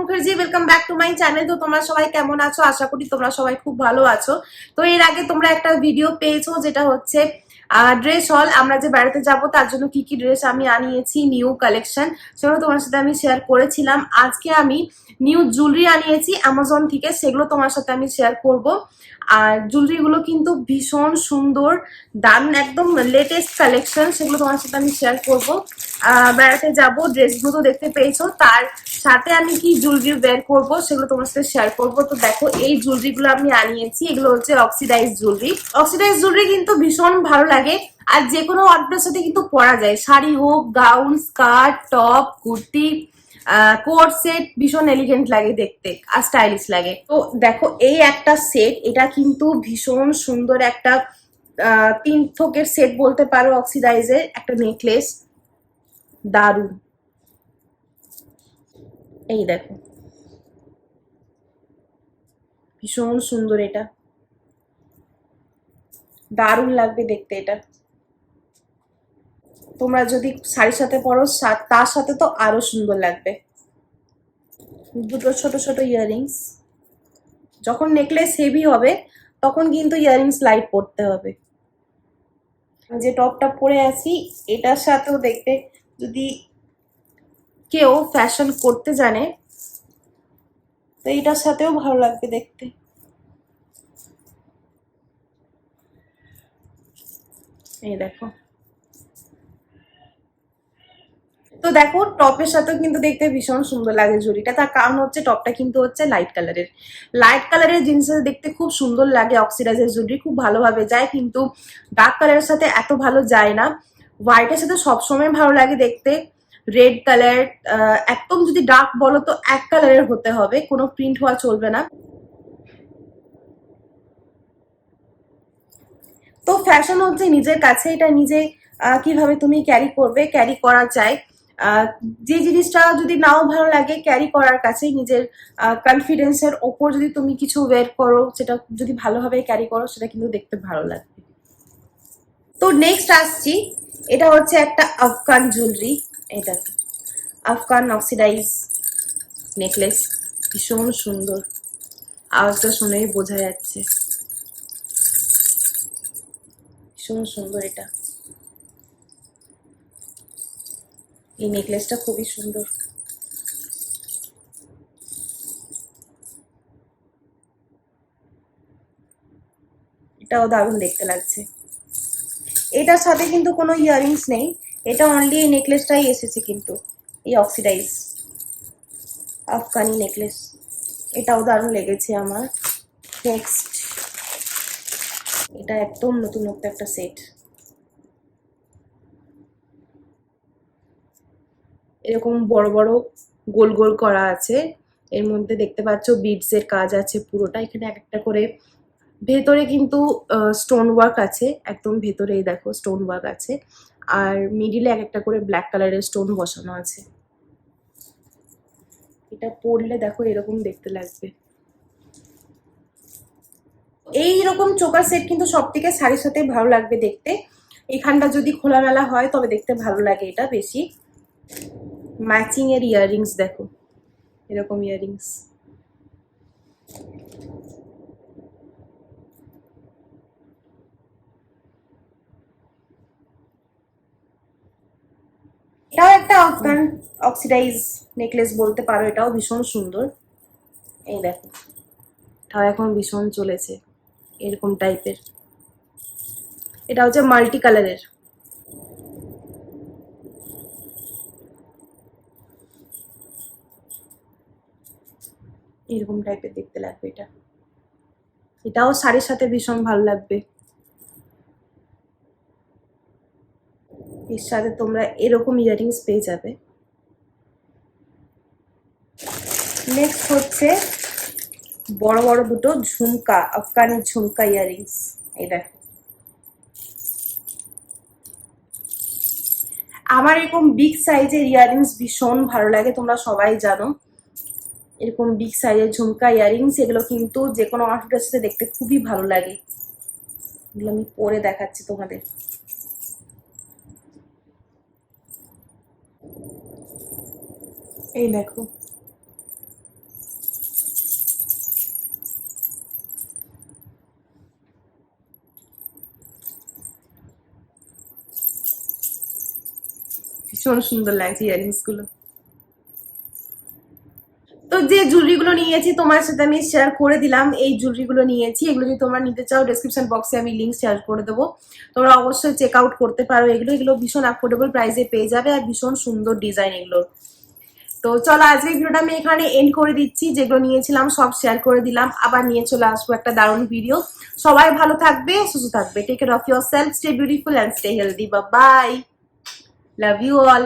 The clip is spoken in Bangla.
Mukherjee welcome back to my channel তো তোমরা সবাই কেমন আছো? আশা করি তোমরা সবাই খুব ভালো আছো। তো এর আগে তোমরা একটা ভিডিও পেয়েছ, যেটা হচ্ছে ড্রেস হল আমরা যে বেড়াতে যাব, তার জন্য কি কি ড্রেস আমি আনিয়েছি নিউ কালেকশন সেগুলো তোমার সাথে আমি শেয়ার করেছিলাম। আজকে আমি নিউ জুয়েলারি আনিয়েছি অ্যামাজন থেকে, সেগুলো তোমার সাথে আমি শেয়ার করব। আর জুয়েলারিগুলো কিন্তু ভীষণ সুন্দর দারুণ একদম লেটেস্ট কালেকশন সেগুলো তোমার সাথে আমি শেয়ার করব। বেড়াতে যাব ড্রেসগুলো তো দেখতে পেয়েছ, তার সাথে আমি কি জুয়েলারি বের করব, সেগুলো তোমার সাথে শেয়ার করব। তো দেখো, এই জুয়েলারিগুলো আমি আনিয়েছি, এগুলো হচ্ছে অক্সিডাইজ জুয়েলারি অক্সিডাইজ জুয়েলারি কিন্তু ভীষণ ভালো লাগে, আর যে কোনো আউটফিটের সাথে কিন্তু পরা যায়। শাড়ি হোক gown skirt top kurti coat set ভীষণ এলিগেন্ট লাগে দেখতে, আর স্টাইলিশ লাগে। তো দেখো, এই একটা সেট এটা কিন্তু ভীষণ সুন্দর একটা তিন থোকের সেট বলতে পারো অক্সিডাইজের একটা নেকলেস দারুণ। এই দেখো। ভীষণ সুন্দর এটা। দারুণ লাগবে দেখতে এটা। তোমরা যদি শাড়ির সাথে পরো তার সাথে তো আরও সুন্দর লাগবে। দুটো ছোট ছোট ইয়াররিংস। যখন নেকলেস হেভি হবে, তখন কিন্তু ইয়াররিংস লাইট পরতে হবে। যে টপটা পরে আছি, এটার সাথেও দেখবে যদি কেউ ফ্যাশন করতে জানে, তো এটার সাথেও ভালো লাগবে দেখতে। এই দেখো তো দেখো টপের সাথেও কিন্তু দেখতে ভীষণ সুন্দর লাগে জুড়িটা তার কারণ হচ্ছে টপটা কিন্তু হচ্ছে লাইট কালারের লাইট কালারের জিনিসের দেখতে খুব সুন্দর লাগে অক্সিডাইজের জুড়ি খুব ভালোভাবে যায়, কিন্তু ডার্ক কালারের সাথে এত ভালো যায় না। হোয়াইটের সাথে সবসময় ভালো লাগে দেখতে। রেড কালার একদম যদি ডার্ক বলো তো এক কালারের হতে হবে, কোনো প্রিন্ট হওয়া চলবে না। তো ফ্যাশন হচ্ছে নিজের কাছে, এটা নিজে কীভাবে তুমি ক্যারি করবে ক্যারি করা যায়। যে জিনিসটা যদি নাও ভালো লাগে ক্যারি করার কাছে, নিজের কনফিডেন্সের ওপর যদি তুমি কিছু ওয়ের করো, সেটা যদি ভালোভাবে ক্যারি করো, সেটা কিন্তু দেখতে ভালো লাগবে। তো নেক্সট আসছি। এটা হচ্ছে একটা আফগান জুয়েলারি এটা আফগান অক্সিডাইজ নেকলেস ভীষণ সুন্দর। আওয়াজটা শুনেই বোঝা যাচ্ছে। ভীষণ সুন্দর এটা। এই নেকলেসটা খুবই সুন্দর। এটাও দারুণ দেখতে লাগছে। এটার সাথে কিন্তু কোনো ইয়াররিংস নেই। এটা অনলি এই নেকলেসটাই এসেছে কিন্তু, এই অক্সিডাইজ আফগানি নেকলেস। এটাও দারুণ লেগেছে আমার। নেক্সট এটা একদম নতুনত্ব একটা সেট এরকম বড় বড় গোল গোল করা আছে। এর মধ্যে দেখতে পাচ্ছ বিডস এর কাজ আছে পুরোটা। এখানে এক একটা করে ভেতরে কিন্তু স্টোন ওয়ার্ক আছে। একদম ভেতরেই দেখো স্টোন ওয়ার্ক আছে। আর মিডিলে এক একটা করে ব্ল্যাক কালারের স্টোন বসানো আছে। এটা পরলে দেখো এরকম দেখতে লাগবে। এই রকম চোকার সেট কিন্তু সব থেকে শাড়ির সাথে ভালো লাগবে দেখতে। এখানটা যদি খোলামেলা হয় তবে দেখতে ভালো লাগে এটা বেশি। ম্যাচিং এর ইয়াররিংস দেখো। এরকম ইয়াররিংস এটাও একটা অক্সিডাইজ নেকলেস বলতে পারো, এটাও ভীষণ সুন্দর। এই দেখো, এটাও এখন ভীষণ চলেছে, এরকম টাইপের এটা হচ্ছে মাল্টি কালারের এরকম টাইপের দেখতে লাগবে এটা। এটাও শাড়ির সাথে ভীষণ ভালো লাগবে। এর সাথে তোমরা এরকম ইয়াররিংস পেয়ে যাবে। নেক্সট হচ্ছে বড় বড় দুটো ঝুমকা, আফগানি ঝুমকা ইয়ারিংস এই দেখো। আমার এরকম বিগ সাইজের ইয়াররিংস ভীষণ ভালো লাগে, তোমরা সবাই জানো। এরকম বিগ সাইজের ঝুমকা ইয়ারিংস এগুলো কিন্তু যে কোনো আউটফিটের সাথে দেখতে খুবই ভালো লাগে। এগুলো আমি পরে দেখাচ্ছি তোমাদের। এই দেখো। ভীষণ সুন্দর লাগছে ইয়ারিংসগুলো। যে জুয়েলারিগুলো নিয়েছি তোমার সাথে আমি শেয়ার করে দিলাম, এই জুয়েলারিগুলো নিয়েছি, এগুলো যদি তোমরা নিতে চাও ডেসক্রিপশন বক্সে আমি লিঙ্ক শেয়ার করে দেবো। তোমরা অবশ্যই চেক আউট করতে পারো এগুলো এগুলো ভীষণ অ্যাফোর্ডেবল প্রাইসে পেয়ে যাবে আর ভীষণ সুন্দর ডিজাইন এগুলো। তো চলো, আজকে ভিডিওটা আমি এখানে এন্ড করে দিচ্ছি, যেগুলো নিয়েছিলাম সব শেয়ার করে দিলাম। আবার নিয়ে চলে আসব একটা দারুণ ভিডিও সবাই ভালো থাকবে, সুস্থ থাকবে। Take care of yourself stay beautiful and stay healthy বা বাই লাভ ইউ অল